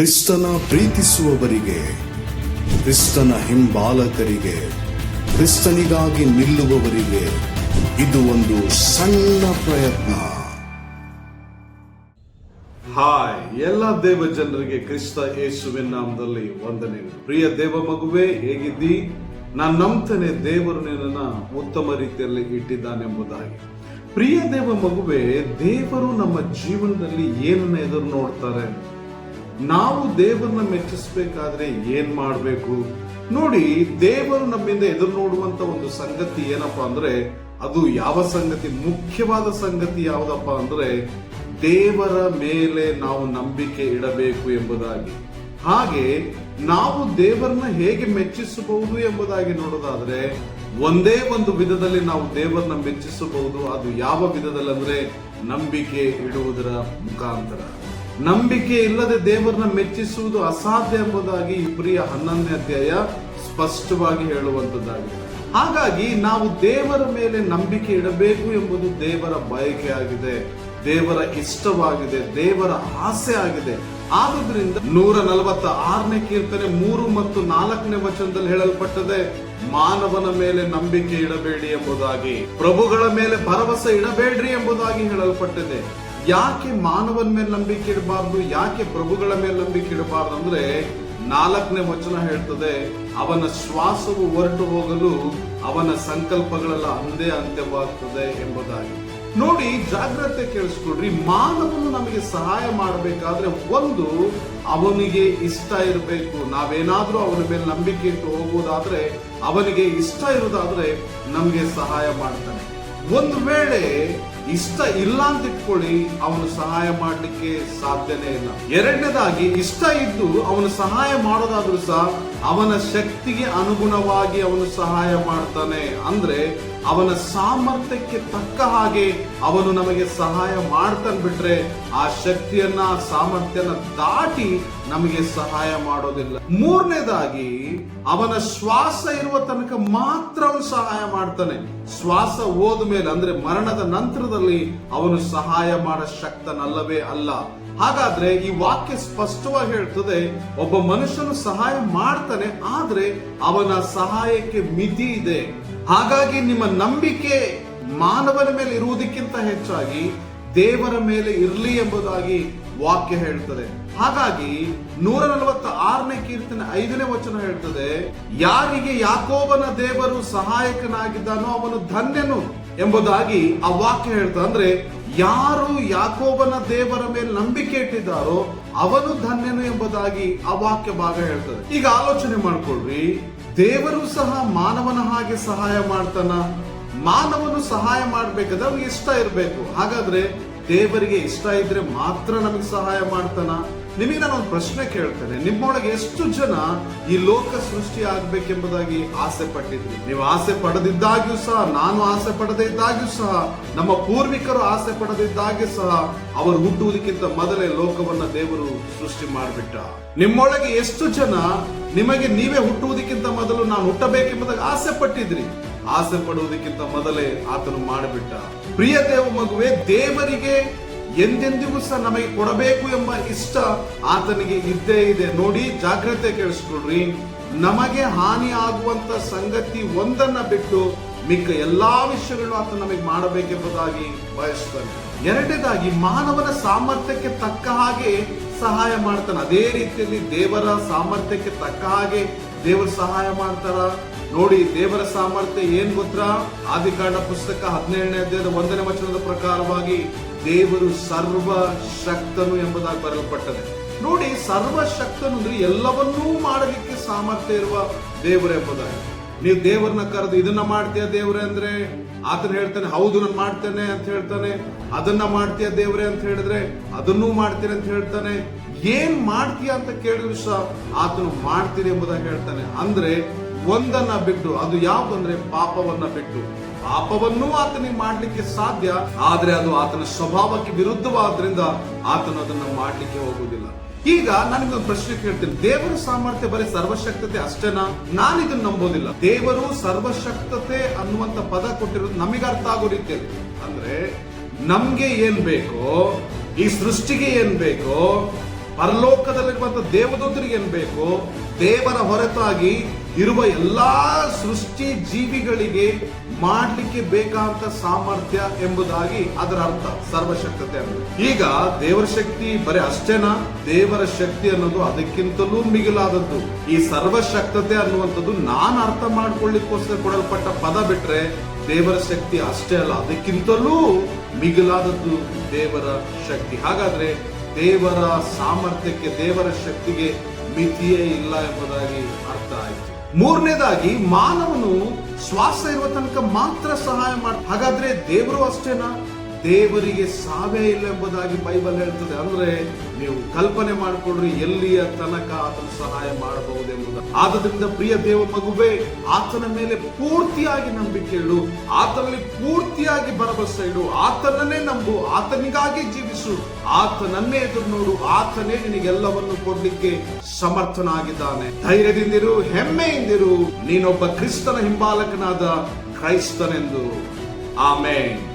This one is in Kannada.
ಕ್ರಿಸ್ತನ ಪ್ರೀತಿಸುವವರಿಗೆ, ಕ್ರಿಸ್ತನ ಹಿಂಬಾಲಕರಿಗೆ, ಕ್ರಿಸ್ತನಿಗಾಗಿ ನಿಲ್ಲುವವರಿಗೆ ಇದು ಒಂದು ಸಣ್ಣ ಪ್ರಯತ್ನ. ಹಾಯ್, ಎಲ್ಲ ದೇವ ಜನರಿಗೆ ಕ್ರಿಸ್ತ ಯೇಸುವಿನ ನಾಮದಲ್ಲಿ ವಂದನೆ ಪ್ರಿಯ ದೇವ ಮಗುವೆ, ಹೇಗಿದ್ದಿ? ನಾನು ನಂಬ್ತೇನೆ ದೇವರು ನಿನ್ನ ಉತ್ತಮ ರೀತಿಯಲ್ಲಿ ಇಟ್ಟಿದ್ದಾನೆಂಬುದಾಗಿ ಪ್ರಿಯ ದೇವ ಮಗುವೆ, ದೇವರು ನಮ್ಮ ಜೀವನದಲ್ಲಿ ಏನನ್ನ ಎದುರು ನೋಡ್ತಾರೆ? ನಾವು ದೇವರನ್ನ ಮೆಚ್ಚಿಸ್ಬೇಕಾದ್ರೆ ಏನ್ ಮಾಡಬೇಕು? ನೋಡಿ, ದೇವರು ನಮ್ಮಿಂದ ಎದುರು ನೋಡುವಂತ ಒಂದು ಸಂಗತಿ ಏನಪ್ಪಾ ಅಂದ್ರೆ, ಅದು ಯಾವ ಸಂಗತಿ? ಮುಖ್ಯವಾದ ಸಂಗತಿ ಯಾವುದಪ್ಪ ಅಂದ್ರೆ, ದೇವರ ಮೇಲೆ ನಾವು ನಂಬಿಕೆ ಇಡಬೇಕು ಎಂಬುದಾಗಿ. ಹಾಗೆ, ನಾವು ದೇವರನ್ನ ಹೇಗೆ ಮೆಚ್ಚಿಸಬಹುದು ಎಂಬುದಾಗಿ ನೋಡೋದಾದ್ರೆ ಒಂದೇ ಒಂದು ವಿಧದಲ್ಲಿ ನಾವು ದೇವರನ್ನ ಮೆಚ್ಚಿಸಬಹುದು. ಅದು ಯಾವ ವಿಧದಲ್ಲಿ ಅಂದ್ರೆ ನಂಬಿಕೆ ಇಡುವುದರ ಮುಖಾಂತರ. ನಂಬಿಕೆ ಇಲ್ಲದೆ ದೇವರನ್ನ ಮೆಚ್ಚಿಸುವುದು ಅಸಾಧ್ಯ ಎಂಬುದಾಗಿ ಇಬ್ರಿಯ ಹನ್ನೊಂದನೇ ಅಧ್ಯಾಯ ಸ್ಪಷ್ಟವಾಗಿ ಹೇಳುವಂತದ್ದಾಗಿದೆ. ಹಾಗಾಗಿ ನಾವು ದೇವರ ಮೇಲೆ ನಂಬಿಕೆ ಇಡಬೇಕು ಎಂಬುದು ದೇವರ ಬಯಕೆ ಆಗಿದೆ ದೇವರ ಇಷ್ಟವಾಗಿದೆ, ದೇವರ ಆಸೆ ಆಗಿದೆ. ಆದುದರಿಂದ ನೂರ ನಲವತ್ತ ಆರನೇ ಕೀರ್ತನೆ ಮೂರು ಮತ್ತು ನಾಲ್ಕನೇ ವಚನದಲ್ಲಿ ಹೇಳಲ್ಪಟ್ಟದೆ ಮಾನವನ ಮೇಲೆ ನಂಬಿಕೆ ಇಡಬೇಡಿ ಎಂಬುದಾಗಿ, ಪ್ರಭುಗಳ ಮೇಲೆ ಭರವಸೆ ಇಡಬೇಡ್ರಿ ಎಂಬುದಾಗಿ ಹೇಳಲ್ಪಟ್ಟಿದೆ. ಯಾಕೆ ಮಾನವನ ಮೇಲೆ ನಂಬಿಕೆ ಇಡಬಾರ್ದು? ಯಾಕೆ ಪ್ರಭುಗಳ ಮೇಲೆ ನಂಬಿಕೆ ಇಡಬಾರ್ದು ಅಂದ್ರೆ, ನಾಲ್ಕನೇ ವಚನ ಹೇಳ್ತದೆ, ಅವನ ಶ್ವಾಸವು ಹೊರಟು ಹೋಗಲು ಅವನ ಸಂಕಲ್ಪಗಳೆಲ್ಲ ಅಂದೇ ಅಂತ್ಯವಾಗ್ತದೆ ಎಂಬುದಾಗಿ. ನೋಡಿ, ಜಾಗ್ರತೆ ಕೇಳಿಸ್ಕೊಡ್ರಿ ಮಾನವನು ನಮಗೆ ಸಹಾಯ ಮಾಡಬೇಕಾದ್ರೆ ಒಂದು ಅವನಿಗೆ ಇಷ್ಟ ಇರಬೇಕು. ನಾವೇನಾದರೂ ಅವನ ಮೇಲೆ ನಂಬಿಕೆ ಇಟ್ಟು ಹೋಗುವುದಾದ್ರೆ ಅವನಿಗೆ ಇಷ್ಟ ಇರುವುದಾದ್ರೆ ನಮಗೆ ಸಹಾಯ ಮಾಡ್ತಾನೆ. ಒಂದು ವೇಳೆ ಇಷ್ಟ ಇಲ್ಲ ಅಂತ ಇಟ್ಕೊಳ್ಳಿ, ಅವನು ಸಹಾಯ ಮಾಡಲಿಕ್ಕೆ ಸಾಧ್ಯನೇ ಇಲ್ಲ. ಎರಡನೇದಾಗಿ, ಇಷ್ಟ ಇದ್ದು ಅವನು ಸಹಾಯ ಮಾಡೋದಾದ್ರೂ ಸಹ ಅವನ ಶಕ್ತಿಗೆ ಅನುಗುಣವಾಗಿ ಅವನು ಸಹಾಯ ಮಾಡ್ತಾನೆ. ಅಂದ್ರೆ ಅವನ ಸಾಮರ್ಥ್ಯಕ್ಕೆ ತಕ್ಕ ಹಾಗೆ ಅವನು ನಮಗೆ ಸಹಾಯ ಮಾಡ್ತಾನೆ ಬಿಟ್ರೆ ಆ ಶಕ್ತಿಯನ್ನ, ಆ ಸಾಮರ್ಥ್ಯನ ದಾಟಿ ನಮಗೆ ಸಹಾಯ ಮಾಡೋದಿಲ್ಲ. ಮೂರನೇದಾಗಿ ಅವನ ಶ್ವಾಸ ಇರುವ ತನಕ ಮಾತ್ರ ಸಹಾಯ ಮಾಡ್ತಾನೆ. ಶ್ವಾಸ ಹೋದ ಮೇಲೆ, ಅಂದ್ರೆ ಮರಣದ ನಂತರದಲ್ಲಿ ಅವನು ಸಹಾಯ ಮಾಡ ಶಕ್ತನಲ್ಲವೇ ಅಲ್ಲ. ಹಾಗಾದ್ರೆ ಈ ವಾಕ್ಯ ಸ್ಪಷ್ಟವಾಗಿ ಹೇಳ್ತದೆ, ಒಬ್ಬ ಮನುಷ್ಯನು ಸಹಾಯ ಮಾಡ್ತಾನೆ, ಆದ್ರೆ ಅವನ ಸಹಾಯಕ್ಕೆ ಮಿತಿ ಇದೆ. ಹಾಗಾಗಿ ನಿಮ್ಮ ನಂಬಿಕೆ ಮಾನವನ ಮೇಲೆ ಇರುವುದಕ್ಕಿಂತ ಹೆಚ್ಚಾಗಿ ದೇವರ ಮೇಲೆ ಇರಲಿ ಎಂಬುದಾಗಿ ವಾಕ್ಯ ಹೇಳ್ತದೆ. ಹಾಗಾಗಿ ನೂರ ನಲವತ್ತ ಆರನೇ ಕೀರ್ತನೆ ಐದನೇ ವಚನ ಹೇಳ್ತದೆ, ಯಾರಿಗೆ ಯಾಕೋಬನ ದೇವರು ಸಹಾಯಕನಾಗಿದ್ದಾನೋ ಅವನು ಧನ್ಯನು ಎಂಬುದಾಗಿ ಆ ವಾಕ್ಯ ಹೇಳ್ತದೆ. ಅಂದ್ರೆ ಯಾರು ಯಾಕೋಬನ ದೇವರ ಮೇಲೆ ನಂಬಿಕೆ ಇಟ್ಟಿದ್ದಾರೋ ಅವನು ಧನ್ಯನು ಎಂಬುದಾಗಿ ಆ ವಾಕ್ಯ ಭಾಗ ಹೇಳ್ತದೆ. ಈಗ ಆಲೋಚನೆ ಮಾಡ್ಕೊಳ್ರಿ. ದೇವರು ಸಹ ಮಾನವನ ಹಾಗೆ ಸಹಾಯ ಮಾಡ್ತಾನ. ಮಾನವನು ಸಹಾಯ ಮಾಡ್ಬೇಕಾದ್ರೆ ಅವ್ನಿಗೆ ಇಷ್ಟ ಇರಬೇಕು. ಹಾಗಾದ್ರೆ ದೇವರಿಗೆ ಇಷ್ಟ ಇದ್ರೆ ಮಾತ್ರ ನಮಗೆ ಸಹಾಯ ಮಾಡ್ತಾನ. ನಿಮಗೆ ನಾನು ಒಂದು ಪ್ರಶ್ನೆ ಕೇಳ್ತೇನೆ. ನಿಮ್ಮೊಳಗೆ ಎಷ್ಟು ಜನ ಈ ಲೋಕ ಸೃಷ್ಟಿ ಆಗ್ಬೇಕೆಂಬುದಾಗಿ ಆಸೆ ಪಟ್ಟಿದ್ರಿ? ನೀವು ಆಸೆ ಪಡೆದಿದ್ದಾಗ್ಯೂ ಸಹ, ನಾನು ಆಸೆ ಪಡದೇ ಇದ್ದಾಗ್ಯೂ ಸಹ, ನಮ್ಮ ಪೂರ್ವಿಕರು ಆಸೆ ಪಡೆದಿದ್ದಾಗ್ಯೂ ಸಹ, ಅವರು ಹುಟ್ಟುವುದಕ್ಕಿಂತ ಮೊದಲೇ ಲೋಕವನ್ನ ದೇವರು ಸೃಷ್ಟಿ ಮಾಡಿಬಿಟ್ಟ. ನಿಮ್ಮೊಳಗೆ ಎಷ್ಟು ಜನ ನಿಮಗೆ ನೀವೇ ಹುಟ್ಟುವುದಕ್ಕಿಂತ ಮೊದಲು ನಾನು ಹುಟ್ಟಬೇಕೆಂಬುದಾಗಿ ಆಸೆ ಪಟ್ಟಿದ್ರಿ? ಆಸೆ ಪಡುವುದಕ್ಕಿಂತ ಮೊದಲೇ ಆತನು ಮಾಡಿಬಿಟ್ಟ. ಪ್ರಿಯ ದೇವ ಮಗುವೆ, ದೇವರಿಗೆ ಎಂದೆಂದಿಗೂ ಸಹ ನಮಗೆ ಕೊಡಬೇಕು ಎಂಬ ಇಷ್ಟ ಆತನಿಗೆ ಇದ್ದೇ ಇದೆ. ನೋಡಿ, ಜಾಗ್ರತೆ ಕೇಳಿಸ್ಕೊಳ್ರಿ. ನಮಗೆ ಹಾನಿ ಆಗುವಂತ ಸಂಗತಿ ಒಂದನ್ನ ಬಿಟ್ಟು ಮಿಕ್ಕ ಎಲ್ಲಾ ವಿಷಯಗಳು ಆತ ನಮಗೆ ಮಾಡಬೇಕೆಂಬುದಾಗಿ ಬಯಸ್ತಾನೆ. ಎರಡನೇದಾಗಿ, ಮಾನವನ ಸಾಮರ್ಥ್ಯಕ್ಕೆ ತಕ್ಕ ಹಾಗೆ ಸಹಾಯ ಮಾಡ್ತಾನೆ. ಅದೇ ರೀತಿಯಲ್ಲಿ ದೇವರ ಸಾಮರ್ಥ್ಯಕ್ಕೆ ತಕ್ಕ ಹಾಗೆ ದೇವರು ಸಹಾಯ ಮಾಡ್ತಾರ? ನೋಡಿ, ದೇವರ ಸಾಮರ್ಥ್ಯ ಏನ್ ಗೊತ್ತಾ? ಆದಿಕಾಂಡ ಪುಸ್ತಕ ಹದಿನೇಳನೇ ಅಧ್ಯಾಯದ ಒಂದನೇ ವಚನದ ಪ್ರಕಾರವಾಗಿ ದೇವರು ಸರ್ವ ಶಕ್ತನು ಎಂಬುದಾಗಿ ಬರೆಯಲ್ಪಟ್ಟದೆ. ನೋಡಿ ಸರ್ವ ಶಕ್ತನು ಅಂದ್ರೆ ಎಲ್ಲವನ್ನೂ ಮಾಡಲಿಕ್ಕೆ ಸಾಮರ್ಥ್ಯ ಇರುವ ದೇವರು ಎಂಬುದಾಗಿ. ನೀವು ದೇವರನ್ನ ಕರೆದು ಇದನ್ನ ಮಾಡ್ತೀಯ ದೇವ್ರೆ ಅಂದ್ರೆ? ಆತನ ಹೇಳ್ತಾನೆ, ಹೌದು, ನಾನು ಮಾಡ್ತೇನೆ ಅಂತ ಹೇಳ್ತಾನೆ. ಅದನ್ನ ಮಾಡ್ತೀಯ ದೇವ್ರೆ ಅಂತ ಹೇಳಿದ್ರೆ, ಅದನ್ನೂ ಮಾಡ್ತೇನೆ ಅಂತ ಹೇಳ್ತಾನೆ. ಏನ್ ಮಾಡ್ತೀಯ ಅಂತ ಕೇಳಿದ್ರು ಸಹ ಆತನು ಮಾಡ್ತೀನಿ ಎಂಬುದಾಗಿ ಹೇಳ್ತಾನೆ. ಅಂದ್ರೆ ಒಂದನ್ನ ಬಿಟ್ಟು, ಅದು ಯಾವ್ದಂದ್ರೆ ಪಾಪವನ್ನ ಬಿಟ್ಟು. ಪಾಪವನ್ನೂ ಆತನಿಗೆ ಮಾಡ್ಲಿಕ್ಕೆ ಸಾಧ್ಯ, ಆದ್ರೆ ಅದು ಆತನ ಸ್ವಭಾವಕ್ಕೆ ವಿರುದ್ಧವಾದ್ರಿಂದ ಆತನು ಅದನ್ನ ಮಾಡ್ಲಿಕ್ಕೆ ಹೋಗುವುದಿಲ್ಲ. ಈಗ ನನಗೆ ಒಂದು ಪ್ರಶ್ನೆ ಕೇಳ್ತೀನಿ. ದೇವರ ಸಾಮರ್ಥ್ಯ ಬರೀ ಸರ್ವಶಕ್ತತೆ ಅಷ್ಟೇನಾ? ನಾನು ಇದನ್ನ ನಂಬೋದಿಲ್ಲ. ದೇವರು ಸರ್ವಶಕ್ತತೆ ಅನ್ನುವಂತ ಪದ ಕೊಟ್ಟಿರೋದು ನಮಗೆ ಅರ್ಥ ಆಗೋ ರೀತಿಯಲ್ಲಿ. ಅಂದ್ರೆ ನಮ್ಗೆ ಏನ್ ಬೇಕೋ, ಈ ಸೃಷ್ಟಿಗೆ ಏನ್ ಬೇಕೋ ಪರಲೋಕದಲ್ಲಿರುವಂತ ದೇವದೂತರಿಗೆ ಏನ್ ಬೇಕು, ದೇವರ ಹೊರತಾಗಿ ಇರುವ ಎಲ್ಲಾ ಸೃಷ್ಟಿ ಜೀವಿಗಳಿಗೆ ಮಾಡಲಿಕ್ಕೆ ಬೇಕಾದಂತ ಸಾಮರ್ಥ್ಯ ಎಂಬುದಾಗಿ ಅದರ ಅರ್ಥ, ಸರ್ವಶಕ್ತತೆ ಅನ್ನೋದು. ಈಗ ದೇವರ ಶಕ್ತಿ ಬರೀ ಅಷ್ಟೇನಾ? ದೇವರ ಶಕ್ತಿ ಅನ್ನೋದು ಅದಕ್ಕಿಂತಲೂ ಮಿಗಿಲಾದದ್ದು. ಈ ಸರ್ವಶಕ್ತತೆ ಅನ್ನುವಂಥದ್ದು ನಾನು ಅರ್ಥ ಮಾಡ್ಕೊಳ್ಳಿಕ್ಕೋಸ್ಕರ ಕೊಡಲ್ಪಟ್ಟ ಪದ ಬಿಟ್ರೆ ದೇವರ ಶಕ್ತಿ ಅಷ್ಟೇ ಅಲ್ಲ, ಅದಕ್ಕಿಂತಲೂ ಮಿಗಿಲಾದದ್ದು ದೇವರ ಶಕ್ತಿ. ಹಾಗಾದ್ರೆ ದೇವರ ಸಾಮರ್ಥ್ಯಕ್ಕೆ, ದೇವರ ಶಕ್ತಿಗೆ ಮಿತಿಯೇ ಇಲ್ಲ ಎಂಬುದಾಗಿ ಅರ್ಥ ಆಯ್ತು. ಮೂರನೇದಾಗಿ, ಮಾನವನು ಶ್ವಾಸ ಇರುವ ತನಕ ಮಾತ್ರ ಸಹಾಯ ಮಾಡ ಹಾಗಾದ್ರೆ ದೇವರು ಅಷ್ಟೇನಾ? ದೇವರಿಗೆ ಸಾವೇ ಇಲ್ಲ ಎಂಬುದಾಗಿ ಬೈಬಲ್ ಹೇಳ್ತದೆ ಅಂದ್ರೆ ನೀವು ಕಲ್ಪನೆ ಮಾಡಿಕೊಡ್ರಿ ಎಲ್ಲಿಯ ತನಕ ಆತನ ಸಹಾಯ ಮಾಡಬಹುದೆಂಬುದು ಆದ್ದರಿಂದ ಪ್ರಿಯ ದೇವ ಮಗುವೆ, ಆತನ ಮೇಲೆ ಪೂರ್ತಿಯಾಗಿ ನಂಬಿಕೆ ಇಡು, ಆತನಲ್ಲಿ ಪೂರ್ತಿಯಾಗಿ ಭರವಸೆ ಇಡು, ಆತನನ್ನೇ ನಂಬು, ಆತನಿಗಾಗಿ ಜೀವಿಸು, ಆತನನ್ನೇ ಎದುರು ನೋಡು ಆತನೇ ನಿನಗೆಲ್ಲವನ್ನು ಕೊಡ್ಲಿಕ್ಕೆ ಸಮರ್ಥನಾಗಿದ್ದಾನೆ. ಧೈರ್ಯದಿಂದಿರು, ಹೆಮ್ಮೆಯಿಂದಿರು, ನೀನೊಬ್ಬ ಕ್ರಿಸ್ತನ ಹಿಂಬಾಲಕನಾದ ಕ್ರೈಸ್ತನೆಂದು. ಆಮೇನ್.